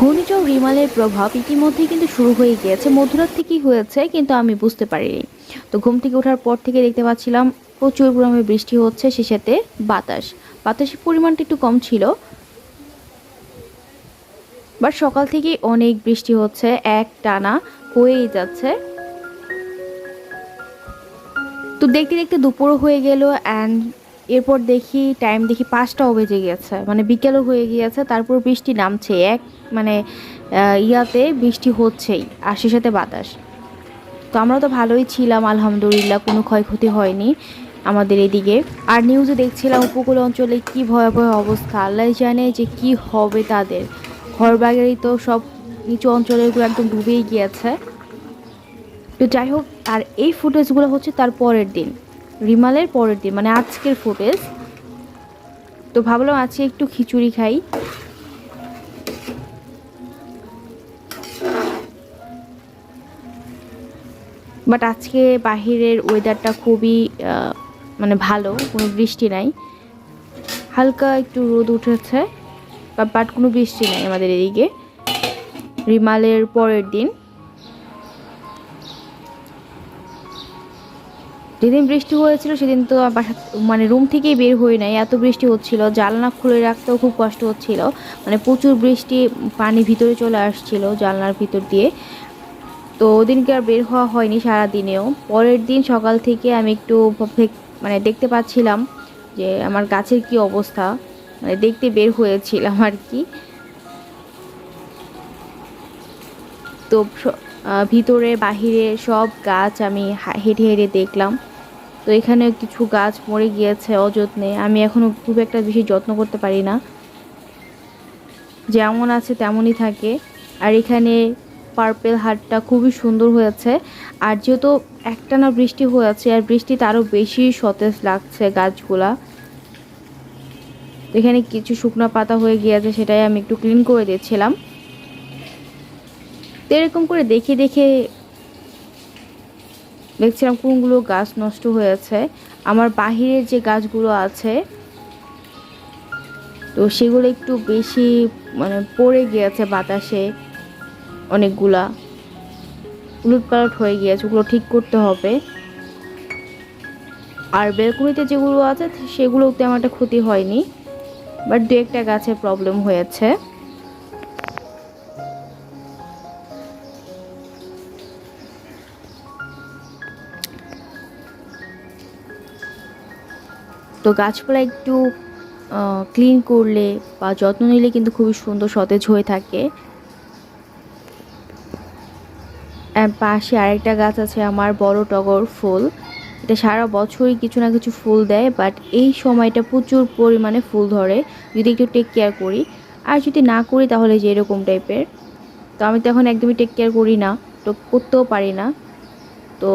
ঘূর্ণিঝড় রিমালের প্রভাব ইতিমধ্যেই কিন্তু শুরু হয়ে গিয়েছে। মধ্যরাত থেকেই হয়েছে, কিন্তু আমি বুঝতে পারিনি। তো ঘুম থেকে ওঠার পর থেকে দেখতে পাচ্ছিলাম, প্রচুর পরিমাণে বৃষ্টি হচ্ছে সে সাথে বাতাস। বাতাসের পরিমাণটা একটু কম ছিল। বাট সকাল থেকেই অনেক বৃষ্টি হচ্ছে, এক টানা হয়েই যাচ্ছে। দেখতে দেখতে দুপুরও হয়ে গেল অ্যান্ড এরপর দেখি টাইম দেখি পাঁচটাও বেজে গিয়েছে মানে বিকেলও হয়ে গিয়েছে, তারপর বৃষ্টি নামছে, এক মানে ইয়াতে বৃষ্টি হচ্ছেই, আর সে সাথে বাতাস। তো আমরা তো ভালোই ছিলাম, আলহামদুলিল্লাহ, কোনো ক্ষয়ক্ষতি হয়নি আমাদের এদিকে। আর নিউজে দেখছিলাম উপকূল অঞ্চলে কি ভয়াবহ অবস্থা, আল্লাহ জানে যে কি হবে তাদের। ঘর বাগেরই তো সব নিচু অঞ্চলেরগুলো একদম ডুবেই গিয়েছে। তো যাই হোক, আর এই ফুটেজগুলো হচ্ছে তার পরের দিন। রিমালের পরের দিন মানে আজকের ফুটেজ। তো ভাবলাম আজকে একটু খিচুড়ি খাই। বাট আজকে বাহিরের ওয়েদারটা খুবই মানে ভালো, কোনো বৃষ্টি নাই। হালকা একটু রোদ উঠেছে বাট কোনো বৃষ্টি নাই আমাদের এদিকে। রিমালের পরের দিন। যেদিন বৃষ্টি হয়েছিল সেদিন তো বাসা মানে রুম থেকেই বের হই নাই। এত বৃষ্টি হচ্ছিল, জানলা খুলে রাখতেও খুব কষ্ট হচ্ছিল। মানে প্রচুর বৃষ্টি, পানি ভিতরে চলে আসছিল জানলার ভিতর দিয়ে। তো ওদিনকে আর বের হওয়া হয়নি সারা দিনেও পরের দিন সকাল থেকে আমি একটু মানে দেখতে পাচ্ছিলাম যে আমার গাছের কি অবস্থা। মানে দেখতে বের হয়েছিলাম আর কি। তো ভিতরে, বাহিরে সব গাছ আমি হেঁটে হেঁটে দেখলাম। তো এখানে কিছু গাছ মরে গিয়েছে অযত্নে। আমি এখনও খুব একটা বেশি যত্ন করতে পারি না। যেমন আছে তেমনই থাকে। আর এখানে পার্পেল হাটটা খুবই সুন্দর হয়েছে। আর যেহেতু একটানা বৃষ্টি হয়েছে, আর বৃষ্টিতে আরও বেশি সতেজ লাগছে গাছগুলা। এখানে কিছু শুকনো পাতা হয়ে গিয়েছে, সেটাই আমি একটু ক্লিন করে দিচ্ছিলাম। তো এরকম করে দেখে দেখে দেখছিলাম কোনগুলো গাছ নষ্ট হয়েছে। আমার বাহিরের যে গাছগুলো আছে, তো সেগুলো একটু বেশি মানে পড়ে গিয়েছে বাতাসে অনেকগুলা। উলট পালট হয়ে গিয়েছে, ওগুলো ঠিক করতে হবে। আর বেলকুনিতে যেগুলো আছে, সেগুলোতে আমার একটা ক্ষতি হয়নি। বাট দু একটা গাছের প্রবলেম হয়েছে। তো গাছপালা একটু ক্লিন করলে বা যত্ন নিলে কিন্তু খুবই সুন্দর সতেজ হয়ে থাকে। পাশে আরেকটা গাছ আছে আমার বড় টগর ফুল। এটা সারা বছরই কিছু না কিছু ফুল দেয় বাট এই সময়টা প্রচুর পরিমাণে ফুল ধরে। যদি একটু টেক কেয়ার করি। আর যদি না করি তাহলে যে এরকম টাইপের তো আমি তো এখন একদমই টেক কেয়ার করি না, তো করতেও পারি না। তো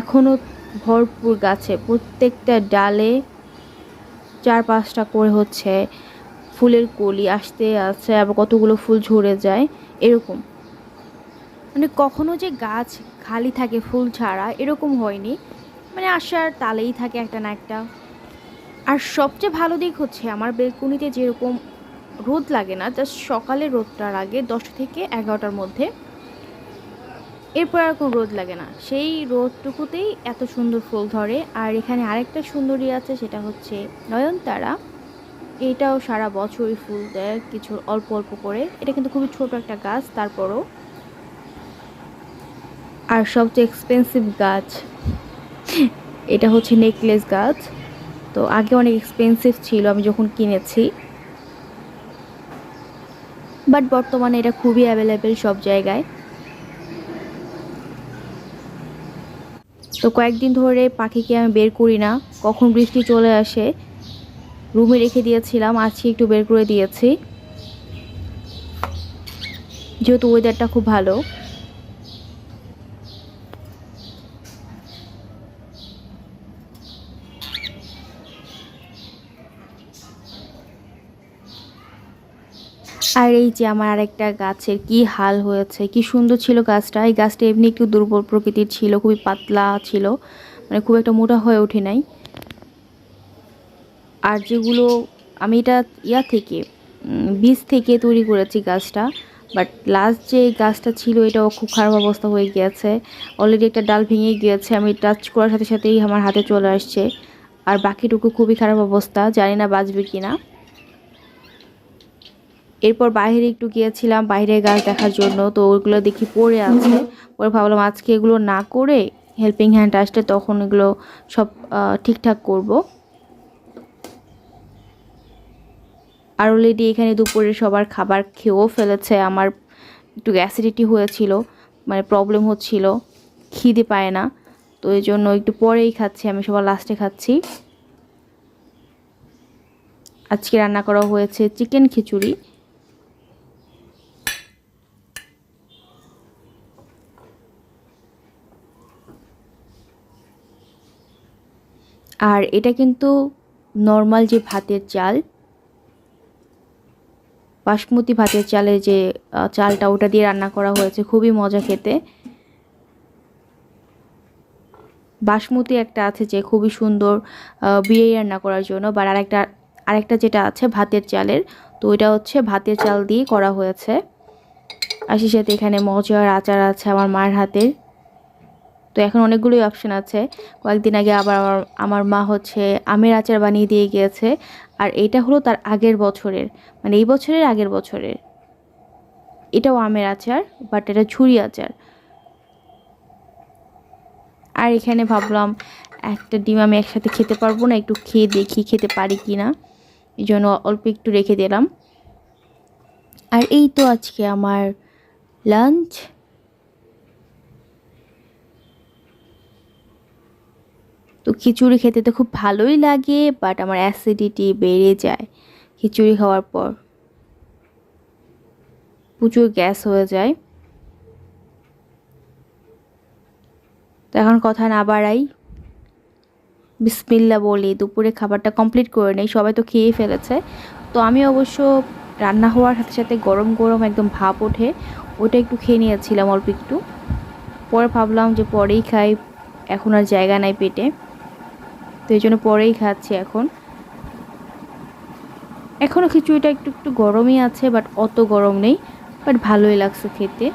এখনও ভরপুর গাছে। প্রত্যেকটা ডালে চার পাঁচটা করে হচ্ছে ফুলের কলি আসতে আছে আবার কতগুলো ফুল ঝরে যায়, এরকম। মানে কখনো যে গাছ খালি থাকে ফুল ছাড়া, এরকম হয়নি। মানে আসার তালেই থাকে একটা না একটা। আর সবচেয়ে ভালো দিক হচ্ছে আমার বেলকুনিতে যেরকম রোদ লাগে না, জাস্ট সকালে রোদটার আগে দশটা থেকে এগারোটার মধ্যে এরপর আর কোনো রোদ লাগে না। সেই রোদটুকুতেই এত সুন্দর ফুল ধরে। আর এখানে আরেকটা সুন্দরী আছে, সেটা হচ্ছে নয়নতারা। এটাও সারা বছরই ফুল দেয়, কিছু অল্প অল্প করে। এটা কিন্তু খুবই ছোট একটা গাছ, তারপরও। আর সবচেয়ে এক্সপেন্সিভ গাছ, এটা হচ্ছে নেকলেস গাছ। তো আগে অনেক এক্সপেন্সিভ ছিল, আমি যখন কিনেছি। বাট বর্তমানে এটা খুবই অ্যাভেলেবেল সব জায়গায়। তো কয়েকদিন ধরে পাখিকে আমি বের করি না। কখন বৃষ্টি চলে আসে, রুমে রেখে দিয়েছিলাম, আজকে একটু বের করে দিয়েছি। যেহেতু ওয়েদারটা খুব ভালো। আর এই যে আমার আরেকটা গাছের কি হাল হয়েছে, কি সুন্দর ছিল গাছটা। এই গাছটা এমনি একটু দুর্বল প্রকৃতির ছিল, খুবই পাতলা ছিল মানে খুব একটা মোটা হয়ে ওঠে নাই। আর যেগুলো আমি এটা ইয়া থেকে বীজ থেকে তৈরি করেছি গাছটা বাট লাস্ট যে গাছটা ছিল এটাও খুব খারাপ অবস্থা হয়ে গিয়েছে অলরেডি একটা ডাল ভেঙে গিয়েছে, আমি টাচ করার সাথে সাথেই আমার হাতে চলে আসছে। আর বাকিটুকু খুবই খারাপ অবস্থা, জানি না বাঁচবে কি না এরপর বাইরে একটু গিয়েছিলাম বাইরে গাছ দেখার জন্য, তো ওইগুলো দেখি পড়ে আছে। পরে ভাবলাম আজকে এগুলো না করে হেল্পিং হ্যান্ড আসলে তখন এগুলো সব ঠিকঠাক করব। আর অলরেডি এখানে দুপুরে সবার খাবার খেয়েও ফেলেছে, আমার একটু অ্যাসিডিটি হয়েছিল মানে প্রবলেম হচ্ছিল, খিদে পায় না, তো এই জন্য একটু পরেই খাচ্ছি, আমি সবার লাস্টে খাচ্ছি। আজকে রান্না করা হয়েছে চিকেন খিচুড়ি। আর এটা কিন্তু নর্মাল যে ভাতের চাল, বাসমতি ভাতের চালের যে চালটা ওটা দিয়ে রান্না করা হয়েছে, খুবই মজা খেতে। বাসমতি একটা আছে যে খুবই সুন্দর বিয়ে রান্না করার জন্য, বা আরেকটা আরেকটা যেটা আছে ভাতের চালের, তো ওইটা হচ্ছে ভাতের চাল দিয়ে করা হয়েছে। আর সাথে এখানে মজার আচার আছে আমার মায়ের হাতের। তো এখন অনেকগুলোই অপশন আছে। কয়েকদিন আগে আবার আমার আমার মা হচ্ছে আমের আচার বানিয়ে দিয়ে গিয়েছে। আর এটা হলো তার আগের বছরের মানে এই বছরের আগের বছরের। এটাও আমের আচার বাট এটা ছুরি আচার। আর এখানে ভাবলাম একটা ডিম আমি একসাথে খেতে পারব না, একটু খেয়ে দেখি খেতে পারি কি না এই জন্য অল্প একটু রেখে দিলাম। আর এই তো আজকে আমার লাঞ্চ তো খিচুড়ি খেতে তো খুব ভালোই লাগে বাট আমার অ্যাসিডিটি বেড়ে যায় খিচুড়ি খাওয়ার পর। প্রচুর গ্যাস হয়ে যায়। তো এখন কথা না বাড়াই। বিসমিল্লা বলি দুপুরে খাবারটা কমপ্লিট করে নেই, সবাই তো খেয়ে ফেলেছে। তো আমি অবশ্য রান্না হওয়ার সাথে সাথে গরম গরম একদম ভাপ ওঠে, ওটা একটু খেয়ে নিয়েছিলাম অল্প একটু। পরে ভাবলাম যে পরেই খাই, এখন আর জায়গা নাই পেটে। তো এই জন্য পরেই খাচ্ছি এখন। এখনও খিচুড়িটা একটু একটু গরমই আছে বাট অত গরম নেই বাট ভালোই লাগছে খেতে।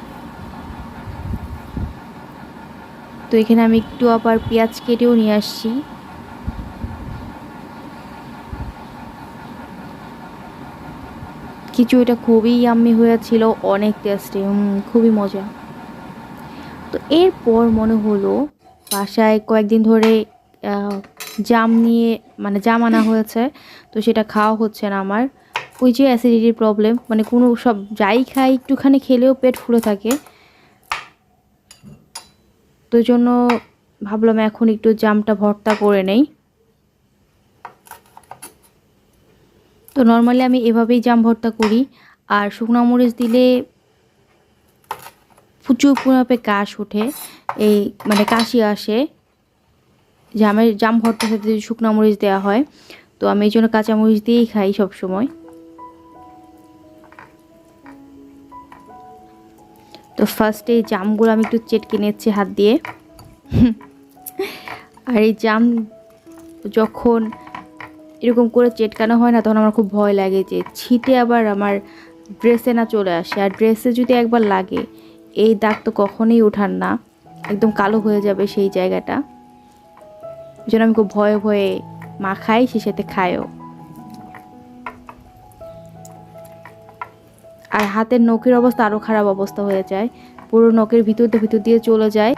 তো এখানে আমি একটু আবার পেঁয়াজ কেটেও নিয়ে আসছি। খিচুড়িটা খুবই ইয়াম্মি হয়েছিল, অনেক টেস্টি খুবই মজা। তো এরপর মনে হলো, বাসায় কয়েকদিন ধরে জাম নিয়ে মানে জাম আনা হয়েছে, তো সেটা খাওয়া হচ্ছে না আমার। ওই যে অ্যাসিডিটির প্রবলেম মানে কোনো সব যাই খাই, একটুখানি খেলেও পেট ফুলে থাকে। তো জন্য ভাবলাম এখন একটু জামটা ভর্তা করে নেই। তো নর্মালি আমি এভাবেই জাম ভর্তা করি, আর শুকনো মরিচ দিলে প্রচুর পরিমাপে কাশ ওঠে, এই মানে কাশি আসে। জামের, জাম ভর্তার সাথে যদি শুকনো মরিচ দেওয়া হয়, তো আমি এই জন্য কাঁচা মরিচ দিয়েই খাই সব সময় তো ফার্স্টে এই জামগুলো আমি একটু চেটকে নিচ্ছি হাত দিয়ে। আর এই জাম যখন এরকম করে চেটকানো হয় না, তখন আমার খুব ভয় লাগে যে ছিটে আবার আমার ড্রেসে না চলে আসে। আর ড্রেসে যদি একবার লাগে, এই দাগ তো কখনোই ওঠার না। একদম কালো হয়ে যাবে সেই জায়গাটা। জন্য আমি খুব ভয়ে ভয়ে মা খাই, সে সাথে খায়ও। আর হাতের নখের অবস্থা আরও খারাপ অবস্থা হয়ে যায়। পুরো নখের ভিতর দিয়ে ভিতর দিয়ে চলে যায়।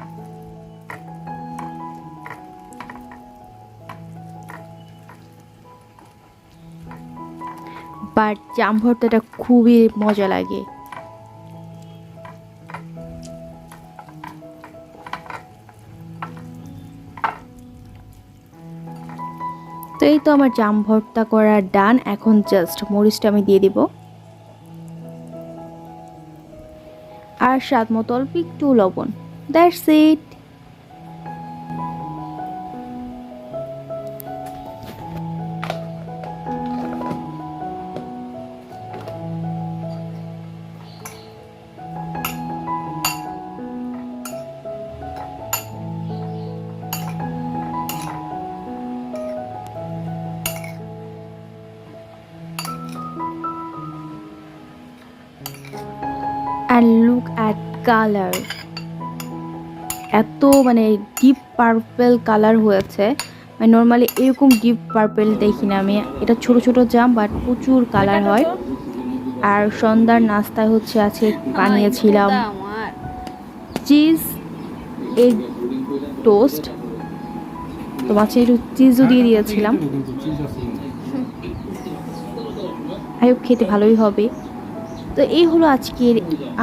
বাট জাম ভর্তাটা খুবই মজা লাগে। এই তো আমার জাম ভর্তা করা ডান। এখন জাস্ট মরিচটা আমি দিয়ে দিব। আর স্বাদ মতো অল্প একটু লবণ। That's it and look at colour এত মানে ডিপ পার্পেল কালার হয়েছে। মানে নর্মালি এরকম ডিপ পার্পেল দেখি না আমি। এটা ছোট ছোট জাম বাট প্রচুর কালার হয়। আর সন্ধ্যার নাস্তায় হচ্ছে আজকে বানিয়েছিলাম চিজ এগ টোস্ট তো মাছে একটু চিজও দিয়ে দিয়েছিলাম। আই খেতে ভালোই হবে। তো এই হলো আজকের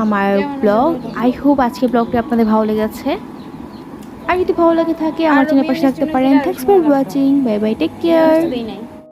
আমার ব্লগ। আই হোপ আজকের ব্লগটি আপনাদের ভালো লেগেছে। আর যদি ভালো লাগে থাকে আমার চ্যানেল পাশে থাকতে পারেন। Thanks for watching bye bye take care